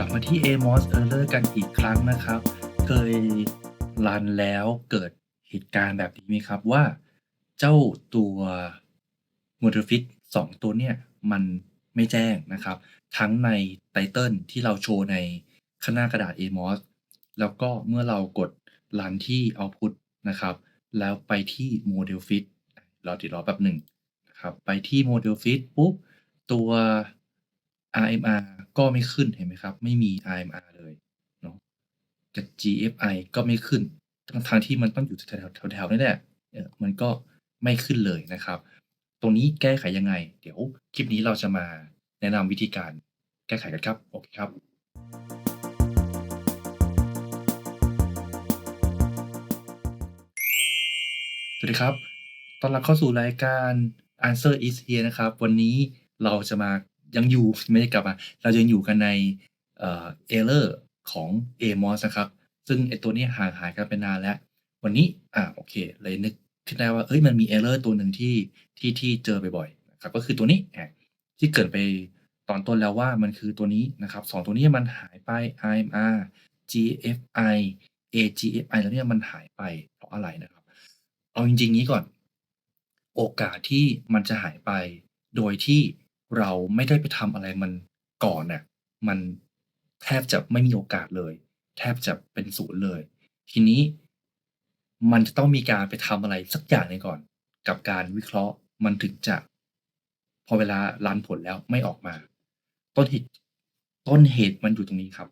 ลับมาที่ AMOS Error กันอีกครั้งนะครับ เคยรันแล้วเกิดเหตุการณ์แบบนี้ไหมครับว่าเจ้าตัว Modelfit 2ตัวเนี่ย มันไม่แจ้งนะครับ ทั้งในไตเติลที่เราโชว์ในข้างหน้ากระดาษ AMOS แล้วก็เมื่อเรากดรันที่ Output นะครับ แล้วไปที่ Modelfit รอติดรอแป๊บหนึ่งนะครับ ไปที่ Modelfit ปุ๊บ ตัว RMR ก็ไม่ขึ้นเห็นไหมครับ ไม่มี RMR เลยเนาะกับ GFI ก็ไม่ขึ้นทั้งที่มันต้องอยู่แถวๆแถวนี่แหละมันก็ไม่ขึ้นเลยนะครับ ตรงนี้แก้ไขยังไง เดี๋ยวคลิปนี้เราจะมาแนะนำวิธีการแก้ไขกันครับ โอเคครับ สวัสดีครับ ตอนรับเข้าสู่รายการ Answer is here นะครับ วันนี้เราจะมา ยังอยู่ไม่ได้กลับมาเรายังอยู่กันในเอ่อ error ของ AMOS นะครับ ซึ่งไอตัวนี้ห่างหายกันไปนานแล้ว วันนี้อ่าโอเค เลยนึกขึ้นได้ว่าเอ้ยมันมี error ตัวหนึ่งที่ที่ที่เจอบ่อยๆนะครับก็คือตัวนี้ที่เกิดไปตอนต้นแล้วว่ามันคือตัวนี้นะครับสองตัวนี้มันหายไป IMR GFI AGFI แล้วเนี่ยมันหายไปเพราะอะไรนะครับ เอาจริงๆงี้ก่อน โอกาสที่มันจะหายไปโดยที่ เราไม่ได้ไปทำอะไรมันก่อนน่ะ มันแทบจะไม่มีโอกาสเลย แทบจะเป็นศูนย์เลย ทีนี้มันจะต้องมีการไปทำอะไรสักอย่างหนึ่งก่อน กับการวิเคราะห์มันถึงจะ พอเวลารันผลแล้วไม่ออกมา ต้นเหตุต้นเหตุมันอยู่ตรงนี้ครับ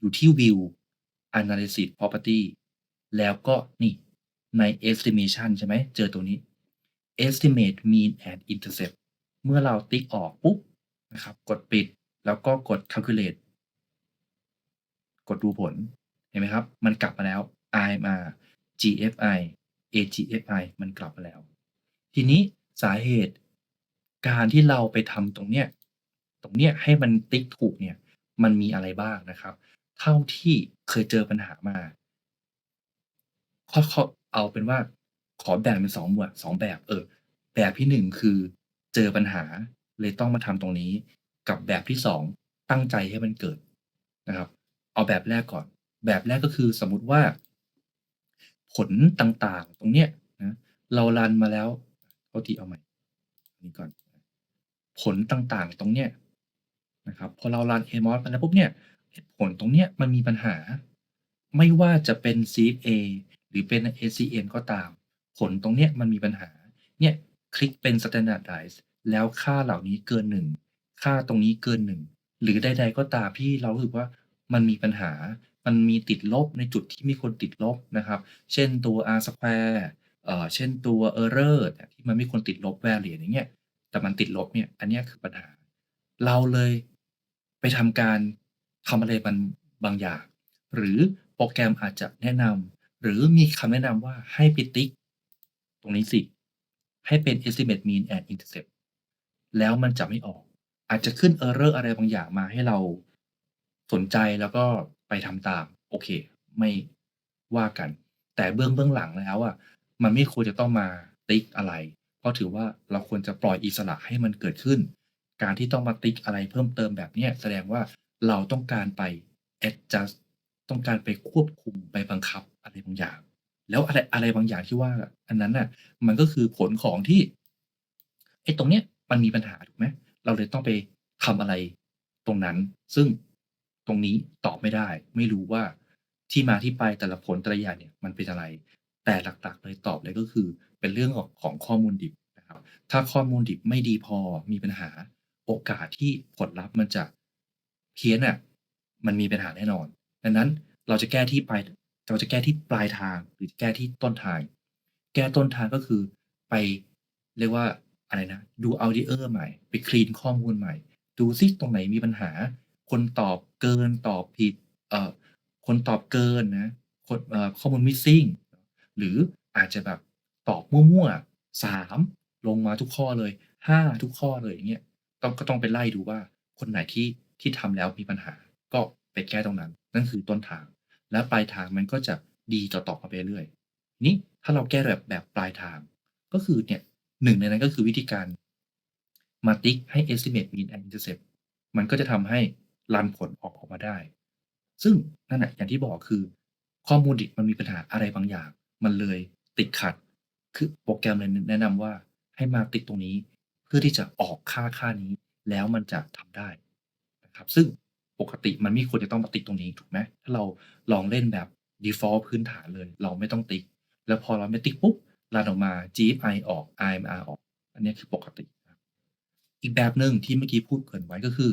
อยู่ที่ view analysis property แล้วก็นี่ใน estimation ใช่ไหม เจอตัวนี้ estimate mean and intercept เมื่อเราติ๊กออกปุ๊บนะครับ กดปิดแล้วก็กด calculate กดดูผล เห็นไหมครับ มันกลับมาแล้ว IMR GFI AGFI มันกลับมาแล้ว ทีนี้สาเหตุการที่เราไปทำตรงเนี้ยตรงเนี้ยให้มันติ๊กถูกเนี่ย มันมีอะไรบ้างนะครับ เท่าที่เคยเจอปัญหามาข้อข้อเอาเป็นว่าขอแบ่งเป็น2หมวด2แบบเออ แบบที่1คือ จอปัญหาเลยต้องมาทำตรงนี้ กับแบบที่2ตั้งใจให้มันเกิดนะครับ เอาแบบแรกก่อน แบบแรกก็คือสมมุติว่า ผลต่างๆ ตรงเนี้ยนะเรารันมาแล้วโทษทีเอาใหม่นนี้ก่อน ผลต่างๆ ตรงเนี้ยนะครับพอเรารัน AMOS ไปแล้วปุ๊บเนี่ยผลตรงเนี้ยมันมีปัญหา ไม่ว่าจะเป็น CFA หรือเป็น ACN ก็ตาม ผลตรงเนี้ยมันมีปัญหาเนี่ยคลิกเป็น standardize แล้วค่าเหล่านี้เกิน1ค่าตรงนี้เกิน1หรือใด ๆ ก็ตามที่เรารู้สึกว่ามันมีปัญหา มันมีติดลบในจุดที่มีคนติดลบนะครับ เช่นตัว R square เอ่อ เช่นตัว error ที่มันมีคนติดลบ variance อย่างเงี้ย แต่มันติดลบเนี่ย อันนี้คือปัญหา เราเลยไปทำการทำอะไรมันบางอย่าง หรือโปรแกรมอาจจะแนะนำหรือมีคำแนะนำว่าให้ไปติ๊ก ตรงนี้สิ ให้เป็น estimate mean and intercept แล้วมันจะไม่ออก อาจจะขึ้น error อร์อะไรบางอย่างมาให้เราสนใจแล้วก็ไปทำตาม โอเค ไม่ว่ากัน แต่เบื้องเบื้องหลังแล้วอะมันไม่ควรจะต้องมาติ๊กอะไร เพราะถือว่าเราควรจะปล่อยอิสระให้มันเกิดขึ้น การที่ต้องมาติ๊กอะไรเพิ่มเติมแบบนี้แสดงว่าเราต้องการไป adjust ต้องการไปควบคุมไปบังคับอะไรบางอย่าง แล้วอะไรอะไรบางอย่างที่ว่า อันนั้นน่ะ มันก็คือผลของที่ไอ้ตรงเนี้ย มันมีปัญหาถูกไหมเราเลยต้องไปทำอะไรตรงนั้น ซึ่งตรงนี้ตอบไม่ได้ ไม่รู้ว่าที่มาที่ไปแต่ละผลแต่ละอย่างเนี่ยมันเป็นอะไร แต่หลักๆเลยตอบเลยก็คือ เป็นเรื่องของของข้อมูลดิบนะครับ ถ้าข้อมูลดิบไม่ดีพอมีปัญหาโอกาสที่ผลลัพธ์มันจะเพี้ยนอะมันมีปัญหาแน่นอน ดังนั้นเราจะแก้ที่ปลายเราจะแก้ที่ปลายทางหรือแก้ที่ต้นทาง แก้ต้นทางก็คือไปเรียกว่า อะไรนะดู Audier ใหม่ ไปคลีนข้อมูลใหม่ ดูซิตรงไหนมีปัญหา คนตอบเกินตอบผิดเอ่อคนตอบเกินนะคนเอ่อข้อมูล missing หรืออาจจะแบบตอบมั่วๆ3ลงมาทุกข้อเลย5ทุกข้อเลยอย่างเงี้ยต้องก็ต้องไปไล่ดูว่าคนไหนที่ที่ทำแล้วมีปัญหา ก็ไปแก้ตรงนั้น นั่นคือต้นทาง และปลายทางมันก็จะดีต่อๆกันไปเรื่อยนี้ถ้าเราแก้แบบแบบปลายทาง ก็คือเนี่ย หนึ่งในนั้นก็คือวิธีการมาติ๊กให้ estimate mean and intercept มันก็จะทำให้รันผลออกออกมาได้ ซึ่งนั่นแหละอย่างที่บอกคือข้อมูลดิบมันมีปัญหาอะไรบางอย่าง มันเลยติดขัด คือโปรแกรมเลยแนะนำว่าให้มาติดตรงนี้เพื่อที่จะออกค่าค่านี้ แล้วมันจะทำได้นะครับ ซึ่งปกติมันไม่ควรจะต้องมาติดตรงนี้ถูกไหมถ้าเราลองเล่นแบบ default พื้นฐานเลย เราไม่ต้องติ๊ก แล้วพอเราไม่ติ๊กปุ๊บ รันออกมา GFI ออก IMR ออก อันนี้คือปกติ อีกแบบหนึ่งที่เมื่อกี้พูดเกริ่นไว้ก็คือ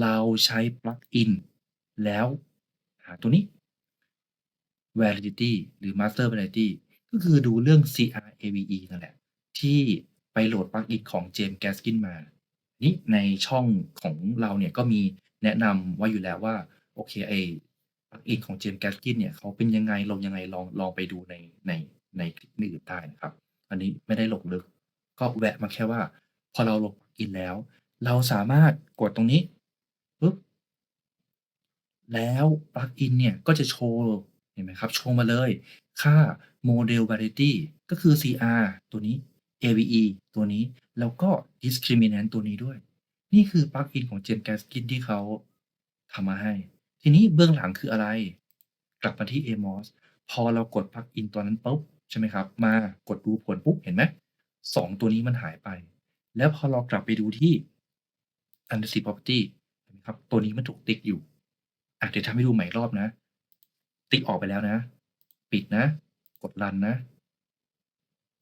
เราใช้ปลั๊กอินแล้วหาตัวนี้ validity หรือ master validity ก็คือดูเรื่อง CRAVE นั่นแหละ ที่ไปโหลดปลั๊กอินของ James Gaskin มา นี่ในช่องของเราเนี่ยก็มีแนะนำไว้อยู่แล้วว่า โอเคไอปลั๊กอินของ James Gaskin เนี่ยเขาเป็นยังไงลงยังไงลองลองไปดูในใน ในคลิปอื่นได้นะครับ อันนี้ไม่ได้ลงลึก ก็แวะมาแค่ว่า พอเราลงปลั๊กอินแล้ว เราสามารถกดตรงนี้ปุ๊บแล้วปลั๊กอินเนี่ยก็จะโชว์เห็นไหมครับ โชว์มาเลย ค่า model validity ก็คือ CR ตัวนี้ AVE ตัวนี้ แล้วก็ discriminant ตัวนี้ด้วย นี่คือปลั๊กอินของ James Gaskin ที่เขาทำมาให้ ทีนี้เบื้องหลังคืออะไร กลับมาที่ AMOS พอเรากดปลั๊กอินตัวนั้นปุ๊บ ใช่ไหมครับ มากดดูผลปุ๊บเห็นไหมสองตัวนี้มันหายไป แล้วพอเรากลับไปดูที่ Undersea Property เห็นไหมครับ ตัวนี้มันถูกติ๊กอยู่อะเดี๋ยวทำให้ดูใหม่อีกรอบนะ ติ๊กออกไปแล้วนะ ปิดนะ กดรันนะ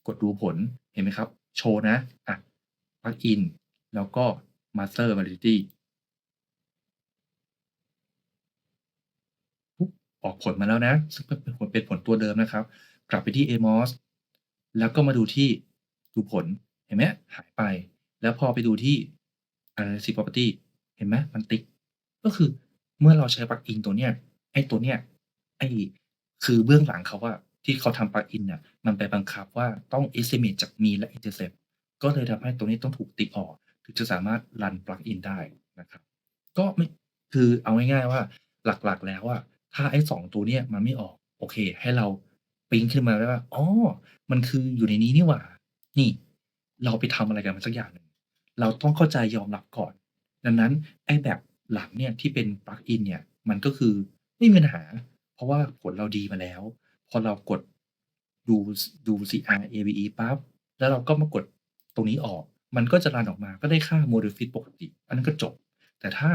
กดดูผลเห็นไหมครับ โชว์นะอะปลั๊กอินแล้วก็ Master Validity ปุ๊บออกผลมาแล้วนะ ซึ่งเป็นผลเป็นผลตัวเดิมนะครับ กลับไปที่ AMOS แล้วก็มาดูที่ดูผลเห็นไหมหายไป แล้วพอไปดูที่ Analysis Property เห็นไหมมันติ๊ก ก็คือเมื่อเราใช้ปลั๊กอินตัวเนี้ยไอ้ตัวเนี้ยไอ้คือเบื้องหลังเขาอะที่เขาทำปลั๊กอินเนี่ยมันไปบังคับว่าต้อง estimate จาก mean และ intercept ก็เลยทำให้ตัวนี้ต้องถูกติ๊กออก ถึงจะสามารถรันปลั๊กอินได้นะครับ ก็ไม่คือเอาง่ายๆว่าหลักๆแล้วอะถ้าไอ้2ตัวเนี้ยมันไม่ออก โอเค ให้เรา ปิ๊งขึ้นมาได้ว่าอ๋อมันคืออยู่ในนี้นี่หว่า นี่ เราไปทำอะไรกันมาสักอย่างหนึ่งเราต้องเข้าใจยอมรับก่อน ดังนั้นไอ้แบบหลังเนี่ยที่เป็นปลั๊กอินเนี่ย มันก็คือไม่มีปัญหา เพราะว่าผลเราดีมาแล้ว พอเรากดดูดู CRAVE ปั๊บแล้วเราก็มากดตรงนี้ออก มันก็จะรันออกมาก็ได้ค่า model fit ปกติ อันนั้นก็จบ แต่ถ้า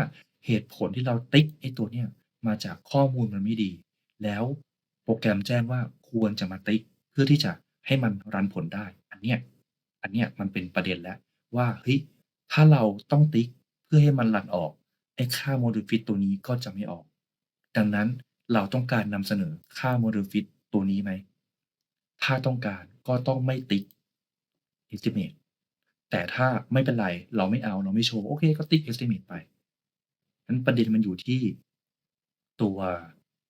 เหตุผลที่เราติ๊กไอ้ตัวเนี้ยมาจากข้อมูลมันไม่ดี แล้วโปรแกรมแจ้งว่า ควรจะมาติ๊กเพื่อที่จะให้มันรันผลได้ อันเนี้ยอันเนี้ยมันเป็นประเด็นแล้วว่าเฮ้ยถ้าเราต้องติ๊กเพื่อให้มันรันออกไอ้ค่า model fit ตัวนี้ก็จะไม่ออก ดังนั้นเราต้องการนำเสนอค่า model fit ตัวนี้ไหม ถ้าต้องการก็ต้องไม่ติ๊ก estimate แต่ถ้าไม่เป็นไรเราไม่เอาเราไม่โชว์ โอเคก็ติ๊ก estimate ไปงั้นประเด็นมันอยู่ที่ตัว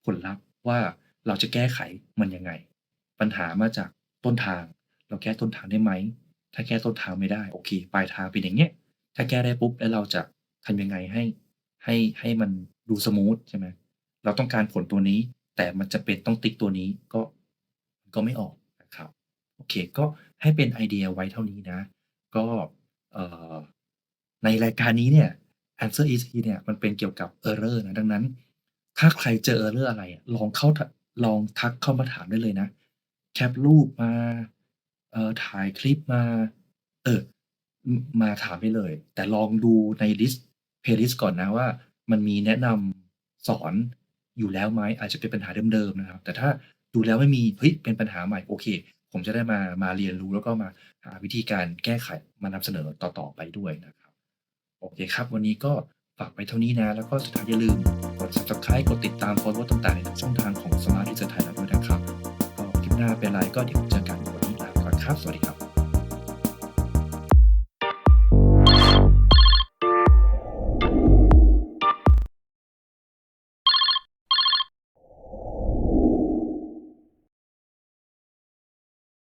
ผลลัพธ์ว่า เราจะแก้ไขมันยังไง ปัญหามาจากต้นทาง เราแก้ต้นทางได้ไหม ถ้าแก้ต้นทางไม่ได้โอเคปลายทางเป็นอย่างเงี้ยถ้าแก้ได้ปุ๊บแล้วเราจะทำยังไงให้ให้ให้มันดูสมูทใช่ไหมเราต้องการผลตัวนี้ แต่มันจำเป็นต้องติ๊กตัวนี้ก็ก็ไม่ออกนะครับโอเคก็ให้เป็นไอเดียไว้เท่านี้นะ ก็เอ่อในรายการนี้เนี่ย Answer is Key เนี่ยมันเป็นเกี่ยวกับ Error นะดังนั้น ถ้าใครเจอ Error อะไรอะลองเข้า ลองทักเข้ามาถามได้เลยนะ แคปรูปมา เอ่อ ถ่ายคลิปมา เออ มาถามได้เลย แต่ลองดูในลิสต์ Playlist ก่อนนะว่า มันมีแนะนำสอนอยู่แล้วไหมอาจจะเป็นปัญหาเดิมๆนะครับ แต่ถ้าดูแล้วไม่มีเฮ้ยเป็นปัญหาใหม่โอเค ผมจะได้มามาเรียนรู้แล้วก็มาหาวิธีการแก้ไขมานำเสนอต่อๆไปด้วยนะครับ โอเคครับ วันนี้ก็ฝากไว้เท่านี้นะ แล้วก็สุดท้ายอย่าลืม ด Subscribe กดติดตามโพสต์ว่าต่างๆ ในทุกช่องทางของ Smart Digital Thailand ด้วยนะครับก็คลิปหน้าเป็นไรก็เดี๋ยวเจอกันวันนี้ลาไปก่อนครับ สวัสดีครับ